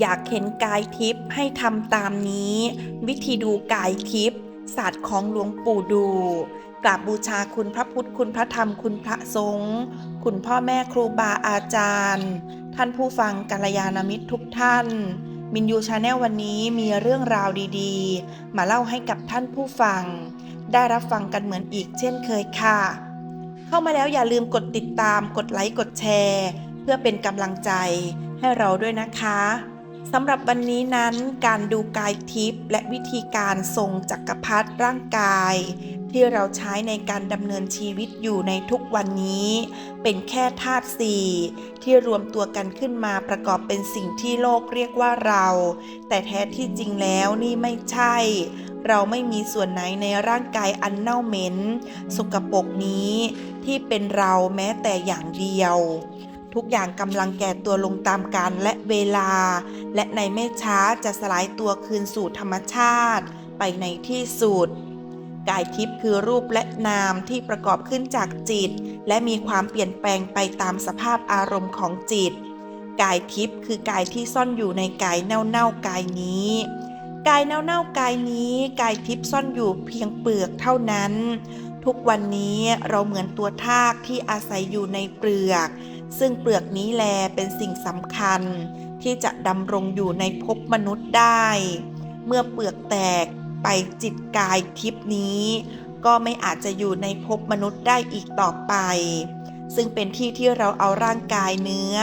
อยากเห็นกายทิพย์ให้ทำตามนี้ วิธีดูกายทิพย์ศาสตร์ของหลวงปู่ดูกราบบูชาคุณพระพุทธคุณพระธรรมคุณพระสงฆ์คุณพ่อแม่ครูบาอาจารย์ ท่านผู้ฟังกัลยาณมิตรทุกท่าน มินยูชาแนลวันนี้มีเรื่องราวดีๆ มาเล่าให้กับท่านผู้ฟัง ได้รับฟังกันเหมือนอีกเช่นเคยค่ะ เข้ามาแล้วอย่าลืมกดติดตามกดไลค์กดแชร์ เพื่อเป็นกำลังใจให้เราด้วยนะคะ สำหรับวันนี้นั้นการดูกายทิพย์และวิธีการทรงจักรพรรดิร่างกาย ที่เราใช้ในการดำเนินชีวิตอยู่ในทุกวันนี้ เป็นแค่ธาตุสี่ที่รวมตัวกันขึ้นมาประกอบเป็นสิ่งที่โลกเรียกว่าเรา แต่แท้ที่จริงแล้วนี่ไม่ใช่ เราไม่มีส่วนไหนในร่างกายอันเน่าเหม็นสกปรกนี้ ที่เป็นเราแม้แต่อย่างเดียว ทุกอย่างกำลังแก่ตัวลงตามกาลและเวลา และในไม่ช้าจะสลายตัวคืนสู่ธรรมชาติ ไปในที่สุดกายทิพย์คือรูปและนามที่ประกอบขึ้นจากจิต และมีความเปลี่ยนแปลงไปตามสภาพอารมณ์ของจิต กายทิพย์คือกายที่ซ่อนอยู่ในกายเน่าๆกายนี้ กายเน่าๆกายนี้ กายทิพย์ซ่อนอยู่เพียงเปลือกเท่านั้น ทุกวันนี้เราเหมือนตัวทากที่อาศัยอยู่ในเปลือก ซึ่งเปลือกนี้แลเป็นสิ่งสำคัญ ที่จะดำรงอยู่ในภพมนุษย์ได้ เมื่อเปลือกแตกไปจิตกายทิพนี้ ก็ไม่อาจจะอยู่ในภพมนุษย์ได้อีกต่อไป ซึ่งเป็นที่ที่เราเอาร่างกายเนื้อ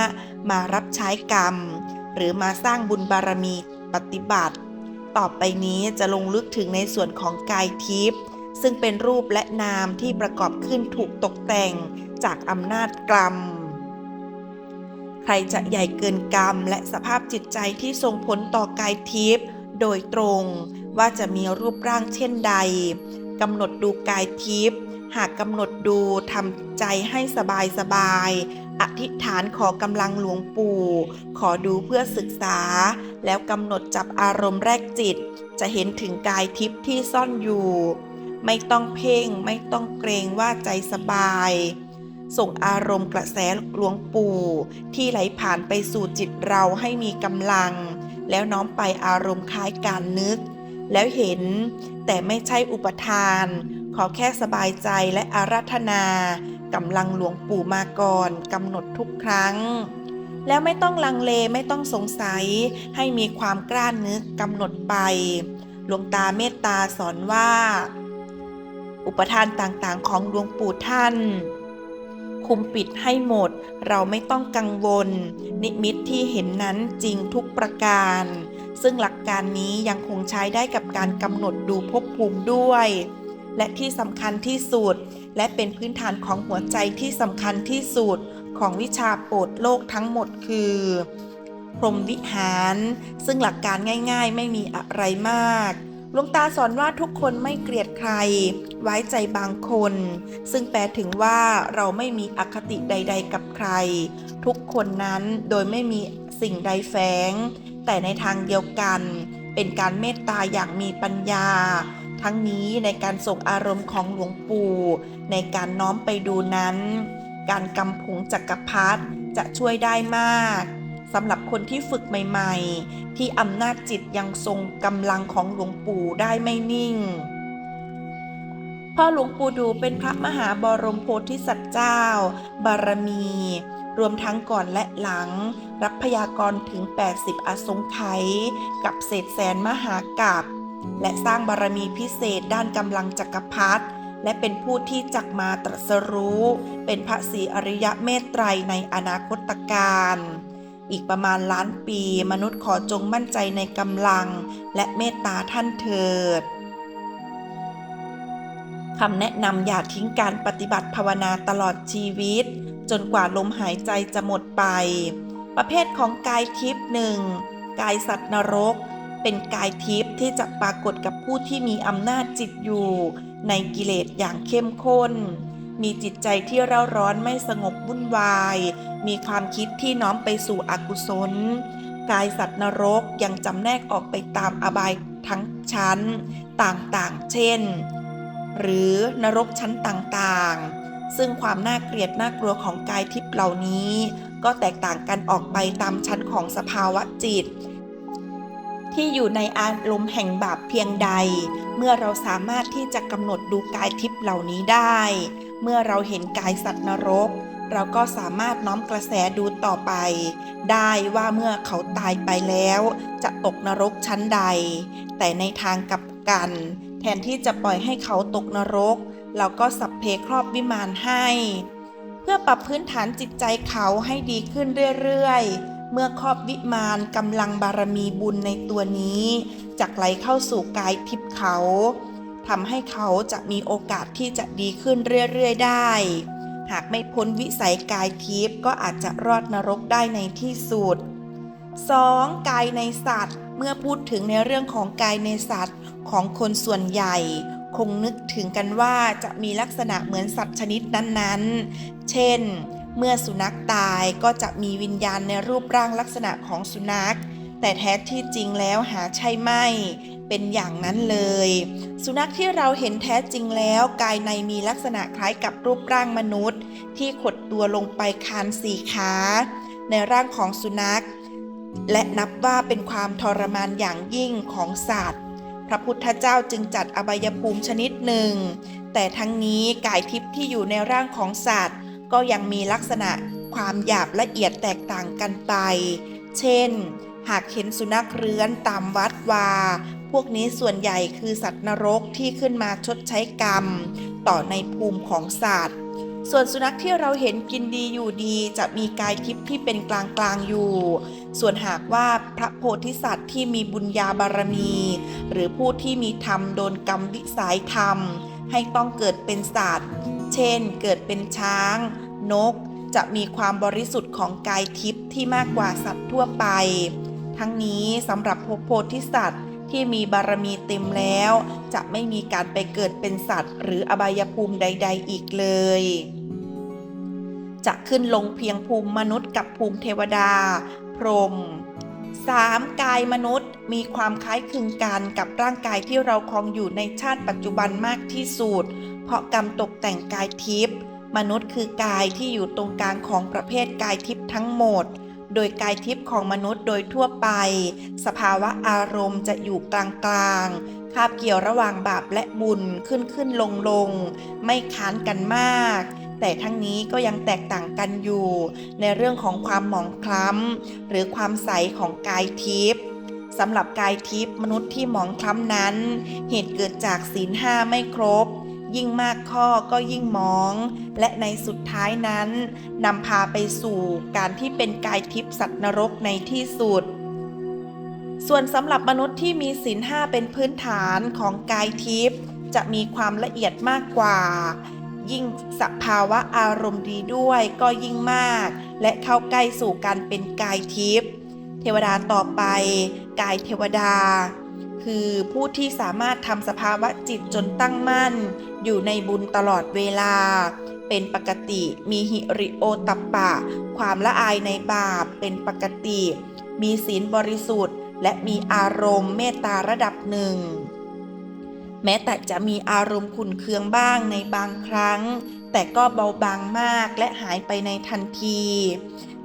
มารับใช้กรรม หรือมาสร้างบุญบารมีปฏิบัติ ต่อไปนี้จะลงลึกถึงในส่วนของกายทิพย์ซึ่งเป็นรูปและนามที่ประกอบขึ้นถูกตกแต่งจากอำนาจกรรม ใครจะใหญ่เกินกรรม และสภาพจิตใจที่ส่งผลต่อกายทิพย์โดยตรงว่าจะมีรูปร่างเช่นใดกำหนดดูกายทิพย์หากกำหนดดูทำใจให้สบายสบาย อธิษฐานขอกำลังหลวงปู่ ขอดูเพื่อศึกษา แล้วกำหนดจับอารมณ์แรกจิต จะเห็นถึงกายทิพย์ที่ซ่อนอยู่ ไม่ต้องเพ่งไม่ต้องเกรงว่าใจสบาย ส่งอารมณ์กระแสหลวงปู่ ที่ไหลผ่านไปสู่จิตเราให้มีกำลัง แล้วน้อมไปอารมณ์คล้ายการนึก แล้วเห็น แต่ไม่ใช่อุปทาน ขอแค่สบายใจและอาราธนากำลังหลวงปู่มาก่อนกำหนดทุกครั้ง แล้วไม่ต้องลังเลไม่ต้องสงสัย ให้มีความกล้านึกกำหนดไป หลวงตาเมตตาสอนว่า อุปทานต่างๆของหลวงปู่ท่านุมปิดให้หมด เราไม่ต้องกังวล นิมิตที่เห็นนั้นจริงทุกประการ ซึ่งหลักการนี้ยังคงใช้ได้กับการกำหนดดูภพภูมิด้วย และที่สำคัญที่สุด และเป็นพื้นฐานของหัวใจที่สำคัญที่สุดของวิชาโปรดโลกทั้งหมดคือพรหมวิหาร ซึ่งหลักการง่ายๆ ไม่มีอะไรมาก หลวงตาสอนว่าทุกคนไม่เกลียดใคร ไว้ใจบางคน ซึ่งแปลถึงว่าเราไม่มีอคติใด ๆ กับใคร ทุกคนนั้นโดยไม่มีสิ่งใดแฝง แต่ในทางเดียวกัน เป็นการเมตตาอย่างมีปัญญา ทั้งนี้ในการส่งอารมณ์ของหลวงปู่ ในการน้อมไปดูนั้น การกำพุงจักรพรรดิจะช่วยได้มาก สำหรับคนที่ฝึกใหม่ๆ ที่อำนาจจิตยังทรงกำลังของหลวงปู่ได้ไม่นิ่ง พ่อหลวงปู่ดูเป็นพระมหาบรมโพธิสัตว์เจ้า บารมี รวมทั้งก่อนและหลัง รับพยากรถึง 80 อสงไขยกับเศษแสนมหากัปและสร้างบารมีพิเศษด้านกำลังจักรพรรดิและเป็นผู้ที่จักมาตรัสรู้ เป็นพระศรีอริยะเมตไตรในอนาคตการ อีกประมาณล้านปี มนุษย์ขอจงมั่นใจในกำลัง และเมตตาท่านเถิดคำแนะนำอย่าทิ้งการปฏิบัติภาวนาตลอดชีวิต จนกว่าลมหายใจจะหมดไป ประเภทของกายทิพย์หนึ่งกายสัตว์นรก เป็นกายทิพย์ที่จะปรากฏกับผู้ที่มีอำนาจจิตอยู่ ในกิเลสอย่างเข้มข้น มีจิตใจที่เร่าร้อนไม่สงบวุ่นวาย มีความคิดที่น้อมไปสู่อกุศล กายสัตว์นรกยังจำแนกออกไปตามอบายทั้งชั้นต่างๆ เช่น หรือนรกชั้นต่างๆ ซึ่งความน่าเกลียดน่ากลัวของกายทิพย์เหล่านี้ ก็แตกต่างกันออกไปตามชั้นของสภาวะจิตที่อยู่ในอารมณ์แห่งบาปเพียงใด เมื่อเราสามารถที่จะกำหนดดูกายทิพย์เหล่านี้ได้ เมื่อเราเห็นกายสัตว์นรก เราก็สามารถน้อมกระแสดูต่อไป ได้ว่าเมื่อเขาตายไปแล้ว จะตกนรกชั้นใด แต่ในทางกลับกัน แทนที่จะปล่อยให้เขาตกนรก เราก็สัพเพครอบวิมานให้ เพื่อปรับพื้นฐานจิตใจเขาให้ดีขึ้นเรื่อยๆ เมื่อครอบวิมานกำลังบารมีบุญในตัวนี้จะไหลเข้าสู่กายทิพย์เขา ทำให้เขาจะมีโอกาสที่จะดีขึ้นเรื่อยๆได้ หากไม่พ้นวิสัยกายทิพย์ก็อาจจะรอดนรกได้ในที่สุด 2. กายในสัตว์ เมื่อพูดถึงในเรื่องของกายในสัตว์ของคนส่วนใหญ่ คงนึกถึงกันว่าจะมีลักษณะเหมือนสัตว์ชนิดนั้นๆ เช่น เมื่อสุนัขตายก็จะมีวิญญาณในรูปร่างลักษณะของสุนัข แต่แท้ที่จริงแล้วหาใช่ไม่ เป็นอย่างนั้นเลย สุนัขที่เราเห็นแท้จริงแล้วกายในมีลักษณะคล้ายกับรูปร่างมนุษย์ ที่ขดตัวลงไปคานสี่ขา ในร่างของสุนัข และนับว่าเป็นความทรมานอย่างยิ่งของสัตว์ พระพุทธเจ้าจึงจัดอบายภูมิชนิดหนึ่ง แต่ทั้งนี้กายทิพย์ที่อยู่ในร่างของสัตว์ ก็ยังมีลักษณะความหยาบละเอียดแตกต่างกันไป เช่น หากเห็นสุนัขเรื้อนตามวัดวา พวกนี้ส่วนใหญ่คือสัตว์นรกที่ขึ้นมาชดใช้กรรม ต่อในภูมิของสัตว์ ส่วนสุนัขที่เราเห็นกินดีอยู่ดีจะมีกายทิพย์ที่เป็นกลางกลางอยู่ ส่วนหากว่าพระโพธิสัตว์ที่มีบุญญาบารมี หรือผู้ที่มีธรรมโดนกรรมวิสัยธรรม ให้ต้องเกิดเป็นสัตว์ เช่น เกิดเป็นช้าง นก จะมีความบริสุทธิ์ของกายทิพย์ที่มากกว่าสัตว์ทั่วไป ทั้งนี้สำหรับพระโพธิสัตว์ที่มีบารมีเต็มแล้ว จะไม่มีการไปเกิดเป็นสัตว์ หรืออบายภูมิใด ๆ อีกเลย จะขึ้นลงเพียงภูมิมนุษย์กับภูมิเทวดา พรหม 3. กายมนุษย์มีความคล้ายคลึงกันกับร่างกายที่เราครองอยู่ในชาติปัจจุบันมากที่สุด เพราะกรรมตกแต่งกายทิพย์มนุษย์คือกายที่อยู่ตรงกลางของประเภทกายทิพย์ทั้งหมด โดยกายทิพย์ของมนุษย์โดยทั่วไป สภาวะอารมณ์จะอยู่กลางๆ คาบเกี่ยวระหว่างบาปและบุญขึ้นขึ้นลงลง ไม่ค้านกันมาก แต่ทั้งนี้ก็ยังแตกต่างกันอยู่ ในเรื่องของความหมองคล้ำ หรือความใสของกายทิพย์สำหรับกายทิพย์มนุษย์ที่หมองคล้ำนั้น เหตุเกิดจากศีลห้าไม่ครบ ยิ่งมากข้อก็ยิ่งมอง และในสุดท้ายนั้นนำพาไปสู่การที่เป็นกายทิพย์สัตว์นรกในที่สุด ส่วนสำหรับมนุษย์ที่มีศีลห้าเป็นพื้นฐานของกายทิพย์จะมีความละเอียดมากกว่า ยิ่งสภาวะอารมณ์ดีด้วยก็ยิ่งมาก และเข้าใกล้สู่การเป็นกายทิพย์เทวดาต่อไป กายเทวดา คือผู้ที่สามารถทำสภาวะจิตจนตั้งมั่น อยู่ในบุญตลอดเวลา เป็นปกติมีหิริโอตัปปะ ความละอายในบาปเป็นปกติ มีศีลบริสุทธิ์ และมีอารมณ์เมตตาระดับหนึ่ง แม้แต่จะมีอารมณ์ขุนเคืองบ้างในบางครั้ง แต่ก็เบาบางมากและหายไปในทันที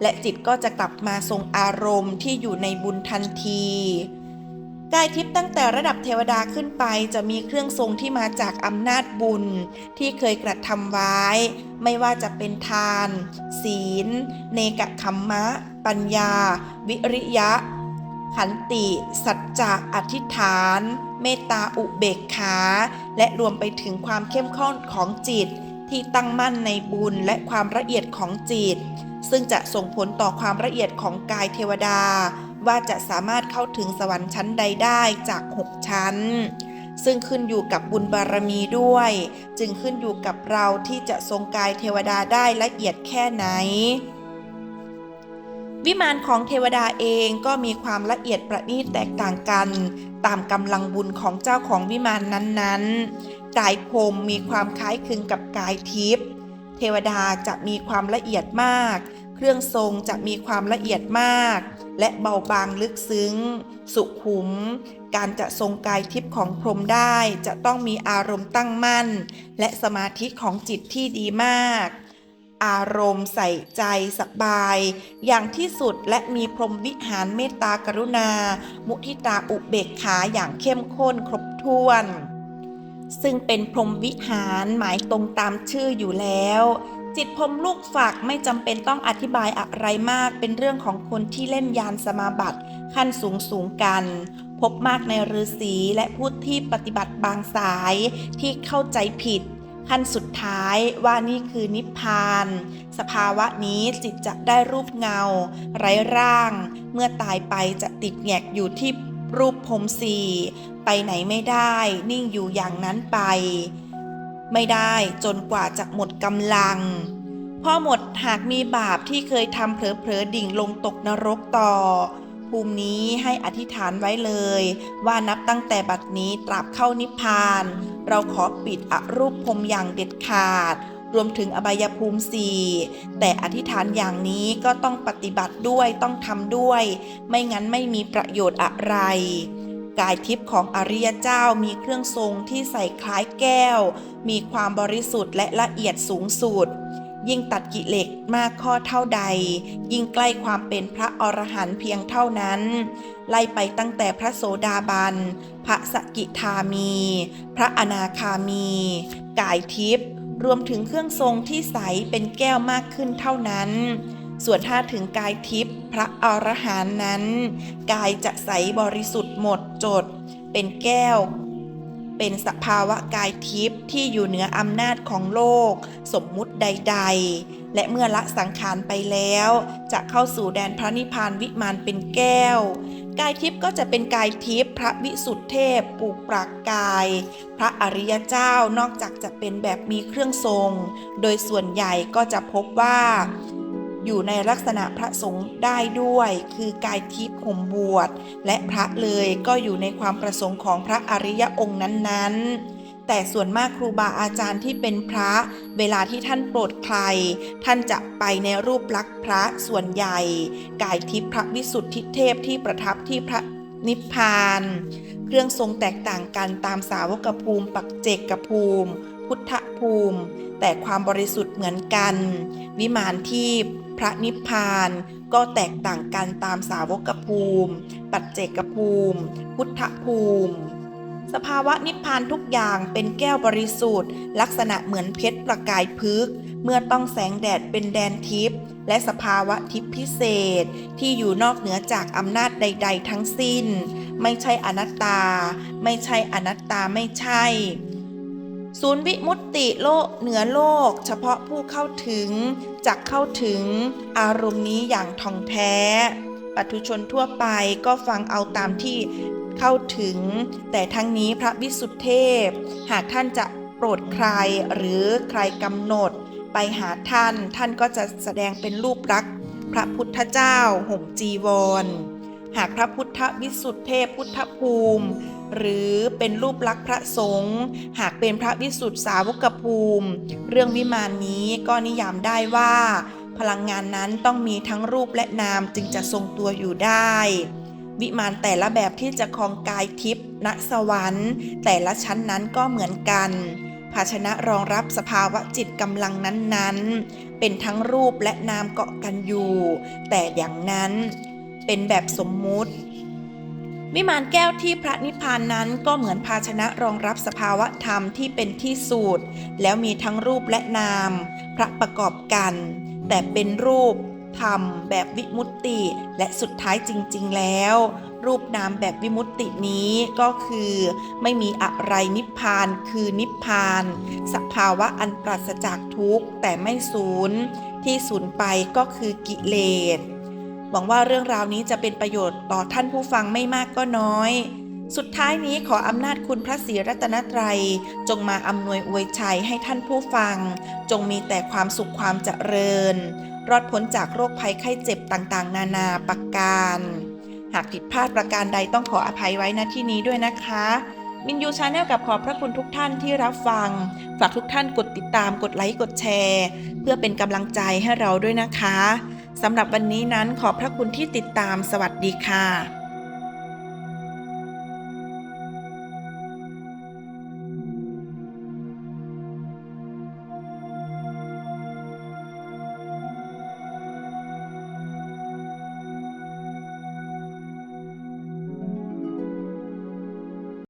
และจิตก็จะกลับมาทรงอารมณ์ที่อยู่ในบุญทันที กายทิพย์ตั้งแต่ระดับเทวดาขึ้นไปจะมีเครื่องทรงที่มาจากอำนาจบุญที่เคยกระทำไว้ ไม่ว่าจะเป็นทาน ศีล เนกขัมมะ ปัญญา วิริยะ ขันติ สัจจะอธิษฐาน เมตตาอุเบกขา และรวมไปถึงความเข้มข้นของจิต ที่ตั้งมั่นในบุญและความละเอียดของจิต ซึ่งจะส่งผลต่อความละเอียดของกายเทวดา ว่าจะสามารถเข้าถึงสวรรค์ชั้นใดได้จาก 6 ชั้น ซึ่งขึ้นอยู่กับบุญบารมีด้วย จึงขึ้นอยู่กับเราที่จะทรงกายเทวดาได้ละเอียดแค่ไหน วิมานของเทวดาเองก็มีความละเอียดประณีตแตกต่างกัน ตามกำลังบุญของเจ้าของวิมานนั้นๆ กายพรมมีความคล้ายคลึงกับกายทิพย์เทวดาจะมีความละเอียดมาก เครื่องทรงจะมีความละเอียดมาก และเบาบางลึกซึ้ง สุขุม การจะทรงกายทิพย์ของพรหมได้จะต้องมีอารมณ์ตั้งมั่น และสมาธิของจิตที่ดีมาก อารมณ์ใส่ใจสบาย อย่างที่สุดและมีพรหมวิหารเมตตากรุณา มุทิตาอุเบกขาอย่างเข้มข้นครบถ้วน ซึ่งเป็นพรหมวิหารหมายตรงตามชื่ออยู่แล้ว จิตพรมลูกฝักไม่จำเป็นต้องอธิบายอะไรมาก เป็นเรื่องของคนที่เล่นยานสมาบัติขั้นสูงสูงกัน พบมากในฤาษีและผู้ที่ปฏิบัติบางสายที่เข้าใจผิด ขั้นสุดท้ายว่านี่คือนิพพาน สภาวะนี้จิตจะได้รูปเงา ไร้ร่าง เมื่อตายไปจะติดแงกอยู่ที่รูปพรมสีไปไหนไม่ได้ นิ่งอยู่อย่างนั้นไป ไม่ได้จนกว่าจะหมดกำลัง พอหมดหากมีบาปที่เคยทำเผลอๆดิ่งลงตกนรกต่อ ภูมินี้ให้อธิษฐานไว้เลย ว่านับตั้งแต่บัดนี้ตราบเข้านิพพาน เราขอปิดอรูปพรมอย่างเด็ดขาด รวมถึงอบายภูมิสี่แต่อธิษฐานอย่างนี้ก็ต้องปฏิบัติด้วยต้องทำด้วย ไม่งั้นไม่มีประโยชน์อะไร กายทิพย์ของอริยเจ้ามีเครื่องทรงที่ใส่คล้ายแก้ว มีความบริสุทธิ์และละเอียดสูงสุด ยิ่งตัดกิเลสมากข้อเท่าใด ยิ่งใกล้ความเป็นพระอรหันต์เพียงเท่านั้น ไล่ไปตั้งแต่พระโสดาบัน พระสกิทามี พระอนาคามี กายทิพย์รวมถึงเครื่องทรงที่ใสเป็นแก้วมากขึ้นเท่านั้น ส่วนถ้าถึงกายทิพย์พระอรหันต์นั้น กายจะใสบริสุทธิ์หมดจด เป็นแก้ว เป็นสภาวะกายทิพย์ที่อยู่เหนืออำนาจของโลก สมมุติใด ๆ และเมื่อละสังขารไปแล้ว จะเข้าสู่แดนพระนิพพานวิมานเป็นแก้ว กายทิพย์ก็จะเป็นกายทิพย์พระวิสุทธิเทพปลูกปรากกาย พระอริยเจ้านอกจากจะเป็นแบบมีเครื่องทรง โดยส่วนใหญ่ก็จะพบว่า อยู่ในลักษณะพระสงฆ์ได้ด้วย คือกายทิพย์ห่มบวชและพระเลยก็อยู่ในความประสงค์ของพระอริยองค์นั้นๆแต่ส่วนมากครูบาอาจารย์ที่เป็นพระ เวลาที่ท่านโปรดใคร ท่านจะไปในรูปลักษณ์พระส่วนใหญ่ กายทิพย์พระวิสุทธิเทพที่ประทับที่พระนิพพาน เครื่องทรงแตกต่างกันตามสาวกภูมิ ปักเจกภูมิ พุทธภูมิ แต่ความบริสุทธิ์เหมือนกัน วิมานที่พ พระนิพพานก็แตกต่างกันตามสาวกภูมิ ปัจเจกภูมิ พุทธภูมิ สภาวะนิพพานทุกอย่างเป็นแก้วบริสุทธิ์ ลักษณะเหมือนเพชรประกายพึก เมื่อต้องแสงแดดเป็นแดนทิพย์และสภาวะทิพย์พิเศษ ที่อยู่นอกเหนือจากอำนาจใด ๆ ทั้งสิ้น ไม่ใช่อนัตตา ไม่ใช่อนัตตาไม่ใช่ ศูนย์วิมุตติโลกเหนือโลก เฉพาะผู้เข้าถึงจะเข้าถึงอารมณ์นี้อย่างท่องแท้ ปัทุชนทั่วไปก็ฟังเอาตามที่เข้าถึง แต่ทั้งนี้พระวิสุทธิเทพ หากท่านจะโปรดใครหรือใครกำหนด ไปหาท่านท่านก็จะแสดงเป็นรูปลักษณ์พระพุทธเจ้าห่มจีวร หากพระพุทธวิสุทธิเทพพุทธภูมิ หรือเป็นรูปลักษณ์พระสงฆ์หากเป็นพระวิสุทธิสาวกภูมิ เรื่องวิมานนี้ก็นิยามได้ว่า พลังงานนั้นต้องมีทั้งรูปและนามจึงจะทรงตัวอยู่ได้ วิมานแต่ละแบบที่จะครองกายทิพย์ณสวรรค์ แต่ละชั้นนั้นก็เหมือนกันภาชนะรองรับสภาวะจิตกำลังนั้นๆ เป็นทั้งรูปและนามเกาะกันอยู่ แต่อย่างนั้นเป็นแบบสมมุติ วิมานแก้วที่พระนิพพานนั้นก็เหมือนภาชนะรองรับสภาวะธรรมที่เป็นที่สูตร แล้วมีทั้งรูปและนาม พระประกอบกัน แต่เป็นรูปธรรมแบบวิมุตติและสุดท้ายจริง ๆ แล้ว รูปนามแบบวิมุตตินี้ก็คือ ไม่มีอะไรนิพพานคือนิพพาน สภาวะอันปราศจากทุกข์แต่ไม่สูญที่สูญไปก็คือกิเลส หวังว่าเรื่องราวนี้จะเป็นประโยชน์ต่อท่านผู้ฟังไม่มากก็น้อย สุดท้ายนี้ขออำนาจคุณพระศรีรัตนตรัย จงมาอำนวยอวยชัยให้ท่านผู้ฟัง จงมีแต่ความสุขความเจริญ รอดพ้นจากโรคภัยไข้เจ็บต่างๆ นานาประการ หากผิดพลาดประการใดต้องขออภัยไว้ณที่นี้ด้วยนะคะมินยูชาแนลกับขอบพระคุณทุกท่านที่รับฟัง ฝากทุกท่านกดติดตามกดไลค์กดแชร์ เพื่อเป็นกำลังใจให้เราด้วยนะคะ สำหรับวันนี้นั้นขอบพระคุณที่ติดตามสวัสดีค่ะ